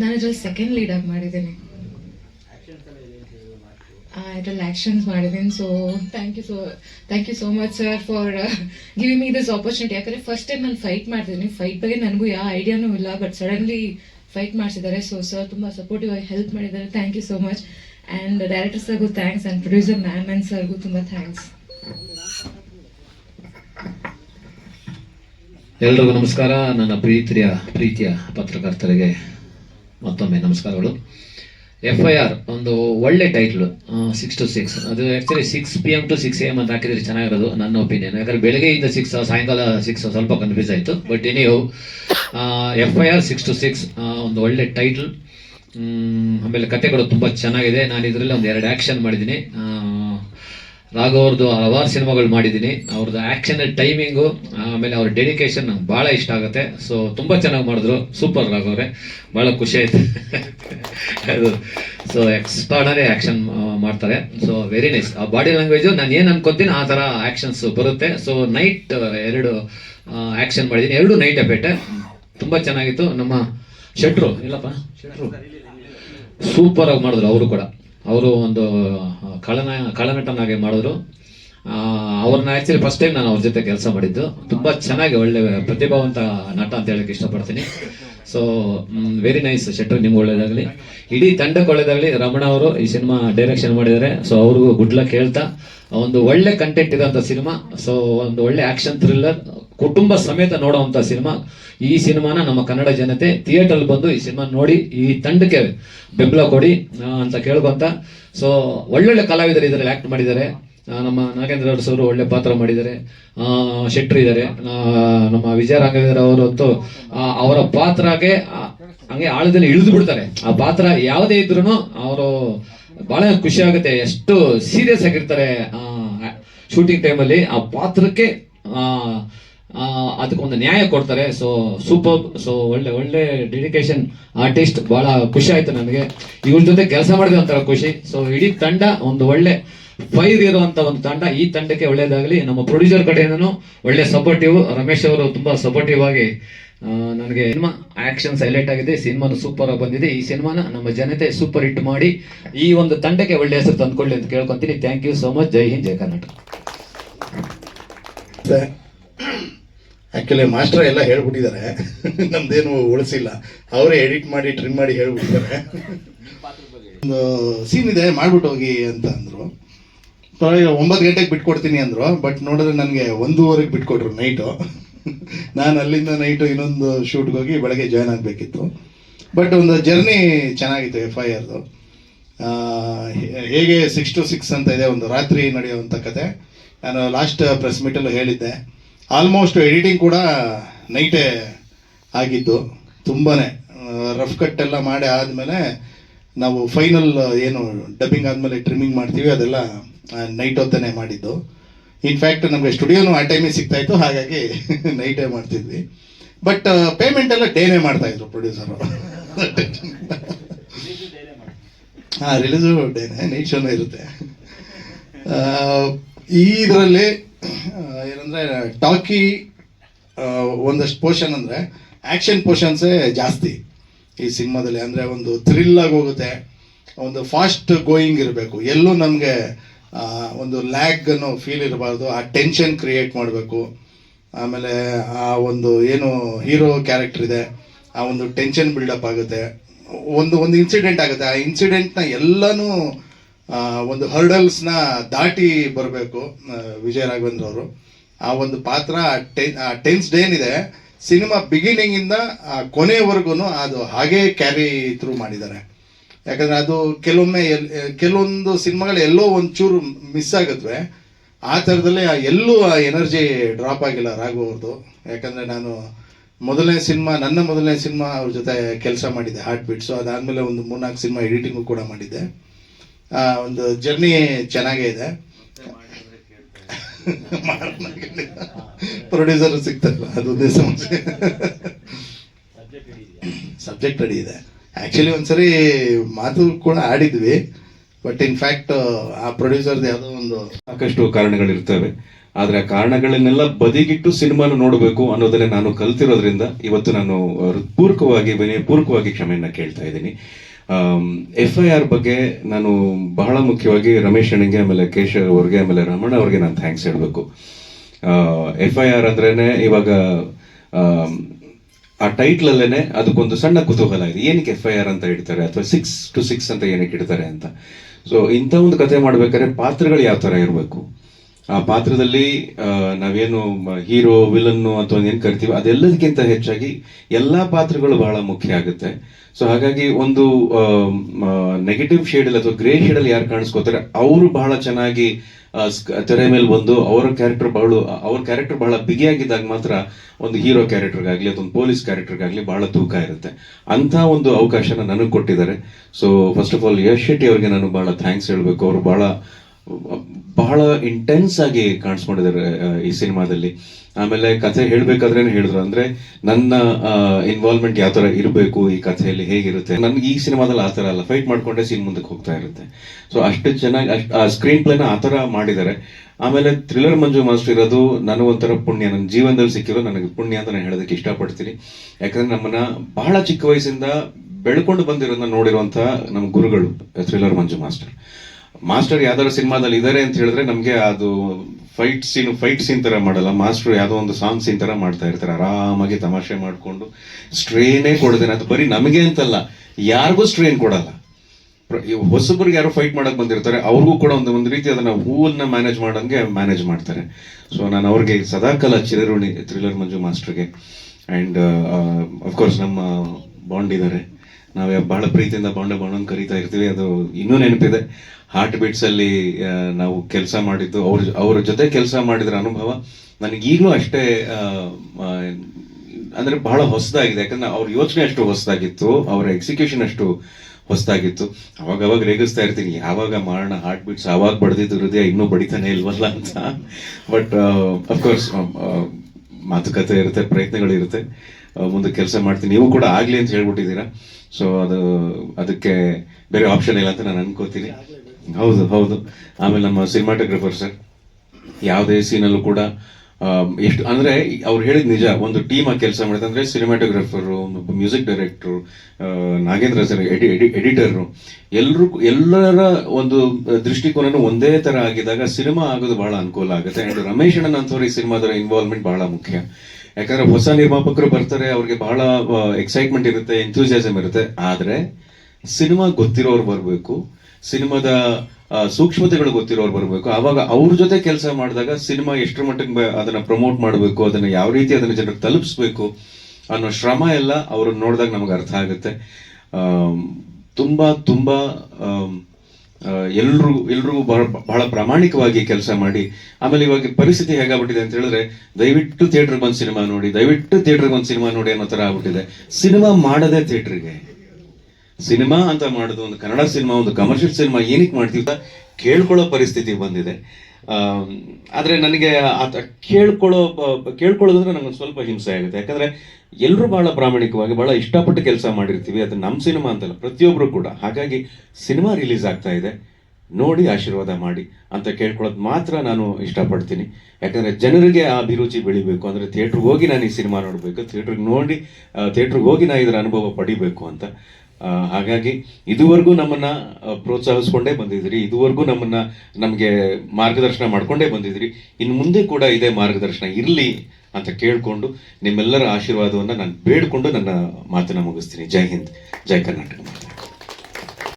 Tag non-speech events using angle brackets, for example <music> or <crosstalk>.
ನಾನು ಇದ್ರಲ್ಲಿ second lead ಆಗಿ ಮಾಡಿದ್ದೀನಿ. ಇದ್ರಲ್ಲಿ ಆಕ್ಷನ್ಸ್ ಮಾಡಿದ್ದೀನಿ. So thank you so thank you so much sir for giving me this opportunity ಯಾಕಂದ್ರೆ ಫಸ್ಟ್ ಟೈಮ್ ನಾನು ಫೈಟ್ ಮಾಡ್ತಿದ್ದೀನಿ. ಫೈಟ್ ಬಗ್ಗೆ ನನಗೂ ಯಾವ ಐಡಿಯಾನೂ ಇಲ್ಲ ಬಟ್ ಸಡನ್ಲಿ ಫೈಟ್ ಮಾಡಿಸಿದ್ದಾರೆ ಸೊ ಸರ್ ತುಂಬ ಸಪೋರ್ಟಿವ್ ಆಗಿ ಹೆಲ್ಪ್ ಮಾಡಿದ್ದಾರೆ. Thank you so much and director ಸರ್ಗೂ thanks and producer ma'am and ಸರ್ಗೂ ತುಂಬ ಥ್ಯಾಂಕ್ಸ್ ಎಲ್ರಿಗೂ ನಮಸ್ಕಾರ. ನನ್ನ ಪ್ರೀತಿಯ ಪ್ರೀತಿಯ ಪತ್ರಕರ್ತರಿಗೆ ಮತ್ತೊಮ್ಮೆ ನಮಸ್ಕಾರಗಳು. ಎಫ್ ಐ ಆರ್ ಒಂದು ಒಳ್ಳೆ ಟೈಟ್ಲು ಸಿಕ್ಸ್ ಟು ಸಿಕ್ಸ್ ಅದು actually six P M to six M ಅಂತ ಹಾಕಿದರೆ ಚೆನ್ನಾಗಿರೋದು, ನನ್ನ ಒಪಿನಿಯನ್ ಯಾಕಂದರೆ ಬೆಳಗ್ಗೆಯಿಂದ ಸಿಕ್ಸ್ ಸಾಯಂಕಾಲ ಸಿಕ್ಸ್ ಸ್ವಲ್ಪ ಕನ್ಫ್ಯೂಸ್ ಆಯಿತು. But anyway F I R six two six ಒಂದು ಒಳ್ಳೆ ಟೈಟ್ಲ್ ಆಮೇಲೆ ಕತೆಗಳು ತುಂಬ ಚೆನ್ನಾಗಿದೆ. ನಾನು ಇದರಲ್ಲಿ ಒಂದು ಎರಡು ಆ್ಯಕ್ಷನ್ ಮಾಡಿದ್ದೀನಿ. ಆ, ರಾಘವ್ ಅವ್ರದ್ದು ಹಲವಾರು ಸಿನಿಮಾಗಳು ಮಾಡಿದ್ದೀನಿ ಅವ್ರದ್ದು ಆ್ಯಕ್ಷನ್ ಟೈಮಿಂಗು ಆಮೇಲೆ ಅವ್ರ ಡೆಡಿಕೇಶನ್ ನಂಗೆ ಭಾಳ ಇಷ್ಟ ಆಗುತ್ತೆ. ಸೊ ತುಂಬ ಚೆನ್ನಾಗಿ ಮಾಡಿದ್ರು. ಸೂಪರ್ ರಾಘವ್ ಅವರೇ. ಭಾಳ ಖುಷಿ ಆಯ್ತು. <laughs> ಅದು. ಸೊ ಎಕ್ಸ್ಟ್ರಾಡನರಿ ಆ್ಯಕ್ಷನ್ ಮಾಡ್ತಾರೆ. ಸೊ ವೆರಿ ನೈಸ್ ಆ ಬಾಡಿ ಲ್ಯಾಂಗ್ವೇಜು ನಾನು ಏನು ಅನ್ಕೊತೀನಿ ಆ ಥರ ಆ್ಯಕ್ಷನ್ಸ್ ಬರುತ್ತೆ. ಸೊ ನೈಟ್ ಎರಡು ಆ್ಯಕ್ಷನ್ ಮಾಡಿದ್ದೀನಿ ಎರಡು ನೈಟ್ ಎಫೆಕ್ಟೆ ತುಂಬ ಚೆನ್ನಾಗಿತ್ತು. ನಮ್ಮ ಶೆಟ್ರು ಇಲ್ಲಪ್ಪ? ಶೆಟ್ರು. ಸೂಪರಾಗಿ ಮಾಡಿದ್ರು ಅವರು ಕೂಡ. ಅವರು ಒಂದು ಕಳನ, ಕಳನಟನಾಗೆ ಮಾಡಿದ್ರು. ಅವ್ರನ್ನ ಆ್ಯಕ್ಚುಲಿ ಫಸ್ಟ್ ಟೈಮ್ ನಾನು ಅವ್ರ ಜೊತೆ ಕೆಲಸ ಮಾಡಿದ್ದು. ತುಂಬ ಚೆನ್ನಾಗಿ ಒಳ್ಳೆ ಪ್ರತಿಭಾವಂತ ನಟ ಅಂತ ಹೇಳಕ್ ಇಷ್ಟಪಡ್ತೀನಿ. ಸೊ ವೆರಿ ನೈಸ್ ಶೆಟ್ರ್ ನಿಮ್ಗೆ ಒಳ್ಳೇದಾಗಲಿ. ಇಡೀ ತಂಡಕ್ಕೆ ಒಳ್ಳೇದಾಗಲಿ. ರಮಣ ಅವರು ಈ ಸಿನಿಮಾ ಡೈರೆಕ್ಷನ್ ಮಾಡಿದ್ದಾರೆ. ಸೊ ಅವ್ರಿಗೂ ಗುಡ್ ಲಕ್ ಹೇಳ್ತಾ. ಒಂದು ಒಳ್ಳೆ ಕಂಟೆಂಟ್ ಇರೋಂಥ ಸಿನಿಮಾ. ಸೊ ಒಂದು ಒಳ್ಳೆ ಆಕ್ಷನ್ ಥ್ರಿಲ್ಲರ್ ಕುಟುಂಬ ಸಮೇತ ನೋಡುವಂತ ಸಿನಿಮಾ. ಈ ಸಿನಿಮಾನ ನಮ್ಮ ಕನ್ನಡ ಜನತೆ ಥಿಯೇಟರ್ ಬಂದು ಈ ಸಿನಿಮಾ ನೋಡಿ ಈ ತಂಡಕ್ಕೆ ಬೆಂಬಲ ಕೊಡಿ ಅಂತ ಕೇಳ್ಕೊಂತ. ಸೊ ಒಳ್ಳೊಳ್ಳೆ ಕಲಾವಿದರು ಇದರಲ್ಲಿ ಆಕ್ಟ್ ಮಾಡಿದ್ದಾರೆ. ನಮ್ಮ ನಾಗೇಂದ್ರ ಅವರು ಒಳ್ಳೆ ಪಾತ್ರ ಮಾಡಿದ್ದಾರೆ. ಆ, ಶೆಟ್ರು ಇದ್ದಾರೆ. ನಮ್ಮ ವಿಜಯ ರಾಘವೇಂದ್ರ ಅವರಂತೂ ಅವರ ಪಾತ್ರಗೆ ಹಂಗೆ ಆಳದಲ್ಲಿ ಇಳಿದು ಬಿಡ್ತಾರೆ. ಆ ಪಾತ್ರ ಯಾವುದೇ ಇದ್ರು ಅವರು ಬಹಳ ಖುಷಿ ಆಗುತ್ತೆ. ಎಷ್ಟು ಸೀರಿಯಸ್ ಆಗಿರ್ತಾರೆ ಶೂಟಿಂಗ್ ಟೈಮಲ್ಲಿ ಆ ಪಾತ್ರಕ್ಕೆ ಅದಕ್ಕೊಂದು ನ್ಯಾಯ ಕೊಡ್ತಾರೆ. ಸೊ ಸೂಪರ್ ಸೊ ಒಳ್ಳೆ ಒಳ್ಳೆ ಡೆಡಿಕೇಶನ್ ಆರ್ಟಿಸ್ಟ್ ಬಹಳ ಖುಷಿ ಆಯ್ತು ನನಗೆ. ಇವ್ರ ಜೊತೆ ಕೆಲಸ ಮಾಡಿದೆ ಒಂಥರ ಖುಷಿ. ಸೊ ಇಡೀ ತಂಡ ಒಂದು ಒಳ್ಳೆ ಫೈರ್ ಇರುವಂತ ಒಂದು ತಂಡ. ಈ ತಂಡಕ್ಕೆ ಒಳ್ಳೇದಾಗಲಿ. ನಮ್ಮ ಪ್ರೊಡ್ಯೂಸರ್ ಕಡೆಯಿಂದನೂ ಒಳ್ಳೆ ಸಪೋರ್ಟಿವ್ ರಮೇಶ್ ಅವರು ತುಂಬಾ ಸಪೋರ್ಟಿವ್ ಆಗಿ ನನಗೆ ಸಿನಿಮಾ ಆಕ್ಷನ್ ಹೈಲೈಟ್ ಆಗಿದೆ. ಸಿನಿಮಾನು ಸೂಪರ್ ಆಗಿ ಬಂದಿದೆ. ಈ ಸಿನಿಮಾನ ನಮ್ಮ ಜನತೆ ಸೂಪರ್ ಹಿಟ್ ಮಾಡಿ ಈ ಒಂದು ತಂಡಕ್ಕೆ ಒಳ್ಳೆ ಹೆಸರು ತಂದ್ಕೊಳ್ಳಿ ಅಂತ ಕೇಳ್ಕೊಂತೀನಿ. Thank you so much Jai Hind, Jai Karnataka. Actually master ಎಲ್ಲ ಹೇಳ್ಬಿಟ್ಟಿದ್ದಾರೆ. ನಮ್ದೇನು ಉಳಿಸಿಲ್ಲ. ಅವರೇ ಎಡಿಟ್ ಮಾಡಿ ಟ್ರಿಮ್ ಮಾಡಿ ಹೇಳ್ಬಿಟ್ಟಿದ್ದಾರೆ. ಒಂದು ಸೀನ್ ಇದೆ, ಮಾಡ್ಬಿಟ್ಟು ಹೋಗಿ ಅಂತ ಅಂದರು. ಒಂಬತ್ತು ಗಂಟೆಗೆ ಬಿಟ್ಕೊಡ್ತೀನಿ ಅಂದರು. ಬಟ್ ನೋಡಿದ್ರೆ ನನಗೆ ಒಂದೂವರೆಗೆ ಬಿಟ್ಕೊಟ್ರು ನೈಟು ನಾನು ಅಲ್ಲಿಂದ ನೈಟು ಇನ್ನೊಂದು ಶೂಟ್ಗೆ ಹೋಗಿ ಬೆಳಗ್ಗೆ ಜಾಯ್ನ್ ಆಗಬೇಕಿತ್ತು. ಬಟ್ ಒಂದು ಜರ್ನಿ ಚೆನ್ನಾಗಿತ್ತು ಎಫ್ ಐ ಆರ್ದು ಹೇಗೆ ಸಿಕ್ಸ್ ಟು ಸಿಕ್ಸ್ ಅಂತ ಇದೆ, ಒಂದು ರಾತ್ರಿ ನಡೆಯುವಂಥ ಕತೆ. ನಾನು ಲಾಸ್ಟ್ ಪ್ರೆಸ್ ಮೀಟಲ್ಲೂ ಹೇಳಿದ್ದೆ. ಆಲ್ಮೋಸ್ಟ್ ಎಡಿಟಿಂಗ್ ಕೂಡ ನೈಟೇ ಆಗಿದ್ದು. ತುಂಬಾ ರಫ್ ಕಟ್ ಎಲ್ಲ ಮಾಡಿ ಆದಮೇಲೆ ನಾವು ಫೈನಲ್ ಏನು ಡಬ್ಬಿಂಗ್ ಆದಮೇಲೆ ಟ್ರಿಮ್ಮಿಂಗ್ ಮಾಡ್ತೀವಿ, ಅದೆಲ್ಲ ನೈಟ್ ಹೊತ್ತೇ ಮಾಡಿದ್ದು. ಇನ್ಫ್ಯಾಕ್ಟ್ ನಮಗೆ ಸ್ಟುಡಿಯೋನು ಆ ಟೈಮಿಗೆ ಸಿಗ್ತಾ ಇತ್ತು ಹಾಗಾಗಿ <laughs> ನೈಟೇ ಮಾಡ್ತಿದ್ವಿ. ಬಟ್ ಪೇಮೆಂಟ್ ಎಲ್ಲ ಡೇನೇ ಮಾಡ್ತಾ ಇದ್ರು ಪ್ರೊಡ್ಯೂಸರು ಹಾಂ ರಿಲೀಸು ಡೇನೇ ನೈಟ್ ಶೋನೇ ಇರುತ್ತೆ. ಈ ಇದರಲ್ಲಿ ಏನಂದ್ರೆ ಟಾಕಿ ಒಂದಷ್ಟು ಪೋರ್ಷನ್ ಅಂದ್ರೆ ಆಕ್ಷನ್ ಪೋರ್ಷನ್ಸೇ ಜಾಸ್ತಿ. ಈ ಸಿನಿಮಾದಲ್ಲಿ ಅಂದ್ರೆ ಒಂದು ಥ್ರಿಲ್ ಆಗಿ ಹೋಗುತ್ತೆ. ಒಂದು ಫಾಸ್ಟ್ ಗೋಯಿಂಗ್ ಇರಬೇಕು. ಎಲ್ಲೂ ನಮಗೆ ಒಂದು ಲ್ಯಾಗ್ ಅನ್ನೋ ಫೀಲ್ ಇರಬಾರ್ದು. ಆ ಟೆನ್ಷನ್ ಕ್ರಿಯೇಟ್ ಮಾಡಬೇಕು. ಆಮೇಲೆ ಆ ಒಂದು ಏನು ಹೀರೋ ಕ್ಯಾರೆಕ್ಟರ್ ಇದೆ, ಆ ಒಂದು ಟೆನ್ಷನ್ ಬಿಲ್ಡಪ್ ಆಗುತ್ತೆ. ಒಂದು ಒಂದು ಇನ್ಸಿಡೆಂಟ್ ಆಗುತ್ತೆ. ಆ ಇನ್ಸಿಡೆಂಟ್ನ ಎಲ್ಲನೂ ಒಂದು ಹರ್ಡಲ್ಸ್ನ ದಾಟಿ ಬರಬೇಕು ವಿಜಯ ರಾಘವೇಂದ್ರ ಅವರು ಆ ಒಂದು ಪಾತ್ರ ಟೆನ್ಸ್ ಡೇ ಏನಿದೆ, ಸಿನಿಮಾ ಬಿಗಿನಿಂಗಿಂದ ಕೊನೆಯವರೆಗೂ ಅದು ಹಾಗೇ ಕ್ಯಾರಿ ಥ್ರೂ ಮಾಡಿದ್ದಾರೆ. ಯಾಕಂದ್ರೆ ಅದು ಕೆಲವೊಮ್ಮೆ ಕೆಲವೊಂದು ಸಿನಿಮಾಗಳು ಎಲ್ಲೋ ಒಂಚೂರು ಮಿಸ್ ಆಗುತ್ತವೆ ಆ ಥರದಲ್ಲೇ ಎಲ್ಲೂ ಆ ಎನರ್ಜಿ ಡ್ರಾಪ್ ಆಗಿಲ್ಲ ರಾಘು ಅವ್ರದ್ದು ಯಾಕಂದ್ರೆ ನಾನು ಮೊದಲನೇ ಸಿನಿಮಾ, ನನ್ನ ಮೊದಲನೇ ಸಿನಿಮಾ ಅವ್ರ ಜೊತೆ ಕೆಲಸ ಮಾಡಿದ್ದೆ ಹಾರ್ಟ್ ಬೀಟ್ಸು ಅದಾದಮೇಲೆ ಒಂದು ಮೂರ್ನಾಲ್ಕು ಸಿನಿಮಾ ಎಡಿಟಿಂಗು ಕೂಡ ಮಾಡಿದ್ದೆ. ಒಂದು ಜರ್ನಿ ಚೆನ್ನಾಗೇ ಇದೆ ಪ್ರೊಡ್ಯೂಸರ್ ಸಿಗ್ತಾರಲ್ಲ ಅದೊಂದೇ ಸಮಸ್ಯೆ. ಸಬ್ಜೆಕ್ಟ್ ರೆಡಿ ಇದೆ. ಆ್ಯಕ್ಚುಲಿ ಒಂದ್ಸರಿ ಮಾತು ಕೂಡ ಆಡಿದ್ವಿ ಬಟ್ ಇನ್ ಫ್ಯಾಕ್ಟ್ ಆ ಪ್ರೊಡ್ಯೂಸರ್ದು ಯಾವುದೋ ಒಂದು ಸಾಕಷ್ಟು ಕಾರಣಗಳಿರ್ತವೆ. ಆದರೆ ಆ ಕಾರಣಗಳನ್ನೆಲ್ಲ ಬದಿಗಿಟ್ಟು ಸಿನಿಮಾನ ನೋಡಬೇಕು ಅನ್ನೋದನ್ನೇ ನಾನು ಕಲ್ತಿರೋದ್ರಿಂದ ಇವತ್ತು ನಾನು ಹೃತ್ಪೂರ್ವಕವಾಗಿ, ವಿನಯಪೂರ್ವಕವಾಗಿ ಕ್ಷಮೆಯನ್ನ ಕೇಳ್ತಾ ಇದ್ದೀನಿ. ಎಫ್ ಐ ಆರ್ ಬಗ್ಗೆ ನಾನು ಬಹಳ ಮುಖ್ಯವಾಗಿ ರಮೇಶ್ ಅಣ್ಣಗೆ ಆಮೇಲೆ ಕೇಶವ್ ಅವ್ರಿಗೆ ಆಮೇಲೆ ರಮಣ ಅವ್ರಿಗೆ ನಾನು ಥ್ಯಾಂಕ್ಸ್ ಹೇಳಬೇಕು. ಎಫ್ ಐ ಆರ್ ಅಂದ್ರೇ ಇವಾಗ ಆಮ್, ಆ ಟೈಟ್ಲಲ್ಲೇ ಅದಕ್ಕೊಂದು ಸಣ್ಣ ಕುತೂಹಲ ಇದೆ. ಏನಕ್ಕೆ ಎಫ್ ಐ ಆರ್ ಅಂತ ಇಡ್ತಾರೆ ಅಥವಾ ಸಿಕ್ಸ್ ಟು ಸಿಕ್ಸ್ ಅಂತ ಏನಕ್ಕೆ ಇಡ್ತಾರೆ ಅಂತ. ಸೊ ಇಂಥ ಒಂದು ಕತೆ ಮಾಡ್ಬೇಕಾದ್ರೆ ಪಾತ್ರಗಳು ಯಾವ ಥರ ಇರಬೇಕು? ಆ ಪಾತ್ರದಲ್ಲಿ ನಾವೇನು ಹೀರೋ ವಿಲನ್ನು ಅಥವಾ ಏನು ಕರಿತೀವಿ ಅದೆಲ್ಲದಕ್ಕಿಂತ ಹೆಚ್ಚಾಗಿ ಎಲ್ಲ ಪಾತ್ರಗಳು ಬಹಳ ಮುಖ್ಯ ಆಗುತ್ತೆ. ಸೊ ಹಾಗಾಗಿ ಒಂದು ನೆಗೆಟಿವ್ ಶೇಡ್ ಅಲ್ಲಿ ಅಥವಾ ಗ್ರೇ ಶೇಡ್ ಅಲ್ಲಿ ಯಾರು ಕಾಣಿಸ್ಕೋತಾರೆ, ಅವರು ಬಹಳ ಚೆನ್ನಾಗಿ ತೆರೆ ಮೇಲೆ ಬಂದು ಅವರ ಕ್ಯಾರೆಕ್ಟರ್ ಬಹಳ, ಅವ್ರ ಕ್ಯಾರೆಕ್ಟರ್ ಬಹಳ ಬಿಗಿಯಾಗಿದ್ದಾಗ ಮಾತ್ರ ಒಂದು ಹೀರೋ ಕ್ಯಾರೆಕ್ಟರ್ಗಾಗಲಿ ಅಥವಾ ಒಂದು ಪೊಲೀಸ್ ಕ್ಯಾರೆಕ್ಟರ್ಗಾಗಲಿ ಬಹಳ ತೂಕ ಇರುತ್ತೆ. ಅಂತ ಒಂದು ಅವಕಾಶನ ನನಗೆ ಕೊಟ್ಟಿದ್ದಾರೆ. So first of all Yash Shetty ಅವರಿಗೆ ನಾನು ಬಹಳ ಥ್ಯಾಂಕ್ಸ್ ಹೇಳಬೇಕು. ಅವರು ಬಹಳ ಬಹಳ ಇಂಟೆನ್ಸ್ ಆಗಿ ಕಾಣಿಸ್ಕೊಂಡಿದ್ದಾರೆ ಈ ಸಿನಿಮಾದಲ್ಲಿ. ಆಮೇಲೆ ಕಥೆ ಹೇಳ್ಬೇಕಾದ್ರೆ ಹೇಳಿದ್ರು? ಅಂದ್ರೆ ನನ್ನ ಇನ್ವಾಲ್ವ್ಮೆಂಟ್ ಯಾವ ತರ ಇರಬೇಕು, ಈ ಕಥೆಯಲ್ಲಿ ಹೇಗಿರುತ್ತೆ? ನನ್ಗೆ ಈ ಸಿನಿಮಾದಲ್ಲಿ ಆ ಥರ ಅಲ್ಲ. ಫೈಟ್ ಮಾಡ್ಕೊಂಡೆ ಸೀನ್ ಮುಂದಕ್ಕೆ ಹೋಗ್ತಾ ಇರುತ್ತೆ. ಸೊ ಅಷ್ಟು ಚೆನ್ನಾಗಿ, ಅಷ್ಟು, ಆ ಸ್ಕ್ರೀನ್ ಪ್ಲೇನ ಆ ಥರ ಮಾಡಿದ್ದಾರೆ. ಆಮೇಲೆ ಥ್ರಿಲ್ಲರ್ ಮಂಜು ಮಾಸ್ಟರ್ ಇರೋದು ನಾನು ಒಂಥರ ಪುಣ್ಯ. ನನ್ನ ಜೀವನದಲ್ಲಿ ಸಿಕ್ಕಿರೋ ನನಗೆ ಪುಣ್ಯ ಅಂತ ನಾನು ಹೇಳೋದಕ್ಕೆ ಇಷ್ಟಪಡ್ತೀನಿ. ಯಾಕಂದ್ರೆ ನಮ್ಮನ್ನ ಬಹಳ ಚಿಕ್ಕ ವಯಸ್ಸಿಂದ ಬೆಳ್ಕೊಂಡು ಬಂದಿರೋದನ್ನ ನೋಡಿರುವಂತಹ ನಮ್ಮ ಗುರುಗಳು ಥ್ರಿಲ್ಲರ್ ಮಂಜು ಮಾಸ್ಟರ್ ಮಾಸ್ಟರ್ ಯಾವ್ದಾದ್ರು ಸಿನಿಮಾದಲ್ಲಿ ಇದಾರೆ ಅಂತ ಹೇಳಿದ್ರೆ ನಮ್ಗೆ ಅದು ಫೈಟ್ ಸೀನ್ ಫೈಟ್ ಸೀನ್ ತರ ಮಾಡಲ್ಲ. ಮಾಸ್ಟರ್ ಯಾವುದೋ ಒಂದು ಸಾಂಗ್ ಸೀನ್ ತರ ಮಾಡ್ತಾ ಇರ್ತಾರೆ. ಆರಾಮಾಗಿ ತಮಾಷೆ ಮಾಡ್ಕೊಂಡು ಸ್ಟ್ರೇನೇ ಕೊಡದೇನೆ. ಅದು ಬರೀ ನಮಗೆ ಅಂತಲ್ಲ. ಯಾರಿಗೂ ಸ್ಟ್ರೇನ್ ಕೊಡಲ್ಲ. ಹೊಸಬ್ರಿಗೆ ಯಾರೋ ಫೈಟ್ ಮಾಡಕ್ ಬಂದಿರ್ತಾರೆ. ಅವ್ರಿಗೂ ಕೂಡ ಒಂದು ಒಂದು ರೀತಿ ಅದನ್ನ ಹೂವನ್ನ ಮ್ಯಾನೇಜ್ ಮಾಡಂಗೆ ಮ್ಯಾನೇಜ್ ಮಾಡ್ತಾರೆ. ಸೊ ನಾನು ಅವ್ರಿಗೆ ಸದಾಕಾಲ ಚಿರಋಣಿ ಥ್ರಿಲ್ಲರ್ ಮಂಜು ಮಾಸ್ಟರ್ಗೆ. ಅಂಡ್ ಅಫ್ಕೋರ್ಸ್ ನಮ್ಮ ಬಾಂಡ್ ಇದ್ದಾರೆ ನಾವು ಬಹಳ ಪ್ರೀತಿಯಿಂದ ಬಾಂಡ ಬಾಂಡನ್ ಕರೀತಾ ಇರ್ತೀವಿ. ಅದು ಇನ್ನೂ ನೆನಪಿದೆ. ಹಾರ್ಟ್ ಬೀಟ್ಸ್ ಅಲ್ಲಿ ನಾವು ಕೆಲಸ ಮಾಡಿದ್ದು ಅವ್ರ ಅವ್ರ ಜೊತೆ ಕೆಲಸ ಮಾಡಿದ್ರ ಅನುಭವ ನನಗೆ ಈಗಲೂ ಅಷ್ಟೇ ಅಂದರೆ ಬಹಳ ಹೊಸದಾಗಿದೆ. ಯಾಕಂದ್ರೆ ಅವ್ರ ಯೋಚನೆ ಅಷ್ಟು ಹೊಸದಾಗಿತ್ತು ಅವರ ಎಕ್ಸಿಕ್ಯೂಷನ್ ಅಷ್ಟು ಹೊಸದಾಗಿತ್ತು. ಅವಾಗ ಅವಾಗ ರೇಗಿಸ್ತಾ ಇರ್ತೀನಿ ಯಾವಾಗ ಮಾಡೋಣ ಹಾರ್ಟ್ ಬೀಟ್ಸ್ ಆವಾಗ ಬಡ್ದಿದ್ದು ಹೃದಯ ಇನ್ನೂ ಬಡಿತಾನೆ ಇಲ್ವಲ್ಲ ಅಂತ. ಬಟ್ ಅಫ್ಕೋರ್ಸ್ ಮಾತುಕತೆ ಇರುತ್ತೆ ಪ್ರಯತ್ನಗಳು ಇರುತ್ತೆ. ಆ, ಮುಂದೆ ಕೆಲಸ ಮಾಡ್ತೀನಿ. ನೀವು ಕೂಡ ಆಗಲಿ ಅಂತ ಹೇಳ್ಬಿಟ್ಟಿದ್ದೀರಾ. ಸೊ ಅದು, ಅದಕ್ಕೆ ಬೇರೆ ಆಪ್ಷನ್ ಇಲ್ಲ ಅಂತ ನಾನು ಅನ್ಕೋತೀನಿ. ಹೌದು ಹೌದು. ಆಮೇಲೆ ನಮ್ಮ ಸಿನಿಮಾಟೋಗ್ರಫರ್ ಸರ್ ಯಾವುದೇ ಸೀನಲ್ಲೂ ಕೂಡ ಎಷ್ಟು, ಅಂದರೆ ಅವ್ರು ಹೇಳಿದ ನಿಜ. ಒಂದು ಟೀಮ್ ಆಗಿ ಕೆಲಸ ಮಾಡಿದೆ ಅಂದ್ರೆ cinematographer music director Nagendra sir ಎಡಿ ಎಡಿ ಎಡಿಟರು ಎಲ್ಲರೂ ಎಲ್ಲರ ಒಂದು ದೃಷ್ಟಿಕೋನನು ಒಂದೇ ಥರ ಆಗಿದಾಗ ಸಿನಿಮಾ ಆಗೋದು ಬಹಳ ಅನುಕೂಲ ಆಗುತ್ತೆ. ಆ್ಯಂಡ್ ರಮೇಶ್ ಅಣ್ಣನ ಅಂತವ್ರು ಈ ಸಿನಿಮಾದ ಇನ್ವಾಲ್ವ್ಮೆಂಟ್ ಬಹಳ ಮುಖ್ಯ. ಯಾಕಂದ್ರೆ ಹೊಸ ನಿರ್ಮಾಪಕರು ಬರ್ತಾರೆ, ಅವ್ರಿಗೆ ಬಹಳ ಎಕ್ಸೈಟ್ಮೆಂಟ್ ಇರುತ್ತೆ ಎಂಥೂಸಿಯಾಸಮ್ ಇರುತ್ತೆ. ಆದರೆ ಸಿನಿಮಾ ಗೊತ್ತಿರೋರು ಬರಬೇಕು, ಸಿನಿಮಾದ ಸೂಕ್ಷ್ಮತೆಗಳು ಗೊತ್ತಿರೋರು ಬರಬೇಕು. ಆವಾಗ ಅವ್ರ ಜೊತೆ ಕೆಲಸ ಮಾಡಿದಾಗ ಸಿನಿಮಾ ಎಷ್ಟರ ಮಟ್ಟಿಗೆ ಅದನ್ನ ಪ್ರಮೋಟ್ ಮಾಡಬೇಕು, ಅದನ್ನ ಯಾವ ರೀತಿ ಅದನ್ನ ಜನರಿಗೆ ತಲುಪಿಸ್ಬೇಕು ಅನ್ನೋ ಶ್ರಮ ಎಲ್ಲ ಅವ್ರನ್ನ ನೋಡಿದಾಗ ನಮಗೆ ಅರ್ಥ ಆಗುತ್ತೆ. ತುಂಬ, ತುಂಬಾ ಎಲ್ರು, ಎಲ್ರಿಗೂ ಬಹಳ ಬಹಳ ಪ್ರಾಮಾಣಿಕವಾಗಿ ಕೆಲಸ ಮಾಡಿ, ಆಮೇಲೆ ಇವಾಗ ಪರಿಸ್ಥಿತಿ ಹೇಗಾಗ್ಬಿಟ್ಟಿದೆ ಅಂತ ಹೇಳಿದ್ರೆ, ದಯವಿಟ್ಟು ಥಿಯೇಟರ್ ಬಂದು ಸಿನಿಮಾ ನೋಡಿ, ದಯವಿಟ್ಟು ಥಿಯೇಟರ್ ಬಂದು ಸಿನಿಮಾ ನೋಡಿ ಅನ್ನೋ ಥರ ಆಗ್ಬಿಟ್ಟಿದೆ. ಸಿನಿಮಾ ಮಾಡದೆ ಥಿಯೇಟ್ರಿಗೆ. ಸಿನಿಮಾ ಅಂತ ಮಾಡೋದು ಒಂದು ಕನ್ನಡ ಸಿನಿಮಾ, ಒಂದು ಕಮರ್ಷಿಯಲ್ ಸಿನಿಮಾ, ಏನಕ್ಕೆ ಮಾಡ್ತೀವಿ ಅಂತ ಕೇಳ್ಕೊಳ್ಳೋ ಪರಿಸ್ಥಿತಿ ಬಂದಿದೆ. ಆದರೆ ನನಗೆ ಆತ ಕೇಳ್ಕೊಳ್ಳೋ, ಕೇಳ್ಕೊಳ್ಳೋದಂದ್ರೆ ನನಗೊಂದು ಸ್ವಲ್ಪ ಹಿಂಸೆ ಆಗುತ್ತೆ. ಯಾಕಂದ್ರೆ ಎಲ್ಲರೂ ಬಹಳ ಪ್ರಾಮಾಣಿಕವಾಗಿ ಬಹಳ ಇಷ್ಟಪಟ್ಟು ಕೆಲಸ ಮಾಡಿರ್ತೀವಿ. ಅದು ನಮ್ಮ ಸಿನಿಮಾ ಅಂತಲ್ಲ ಪ್ರತಿಯೊಬ್ಬರು ಕೂಡ. ಹಾಗಾಗಿ ಸಿನಿಮಾ ರಿಲೀಸ್ ಆಗ್ತಾ ಇದೆ. ನೋಡಿ ಆಶೀರ್ವಾದ ಮಾಡಿ ಅಂತ ಕೇಳ್ಕೊಳ್ಳೋದು ಮಾತ್ರ ನಾನು ಇಷ್ಟಪಡ್ತೀನಿ. ಯಾಕಂದರೆ ಜನರಿಗೆ ಆ ಅಭಿರುಚಿ ಬೆಳಿಬೇಕು. ಅಂದರೆ ಥಿಯೇಟ್ರಿಗೆ ಹೋಗಿ ನಾನು ಈ ಸಿನಿಮಾ ನೋಡಬೇಕು. ಥಿಯೇಟ್ರಿಗೆ ನೋಡಿ ಥಿಯೇಟ್ರಿಗೆ ಹೋಗಿ ನಾನು ಇದರ ಅನುಭವ ಪಡಿಬೇಕು ಅಂತ. ಹಾಗಾಗಿ ಇದುವರೆಗೂ ನಮ್ಮನ್ನ ಪ್ರೋತ್ಸಾಹಿಸ್ಕೊಂಡೇ ಬಂದಿದ್ರಿ ಇದುವರೆಗೂ ನಮ್ಮನ್ನ, ನಮಗೆ ಮಾರ್ಗದರ್ಶನ ಮಾಡ್ಕೊಂಡೇ ಬಂದಿದ್ರಿ ಇನ್ನು ಮುಂದೆ ಕೂಡ ಇದೇ ಮಾರ್ಗದರ್ಶನ ಇರಲಿ ಅಂತ ಕೇಳಿಕೊಂಡು ನಿಮ್ಮೆಲ್ಲರ ಆಶೀರ್ವಾದವನ್ನು ನಾನು ಬೇಡಿಕೊಂಡು ನನ್ನ ಮಾತನ್ನು ಮುಗಿಸ್ತೀನಿ. ಜೈ ಹಿಂದ್. ಜೈ ಕರ್ನಾಟಕ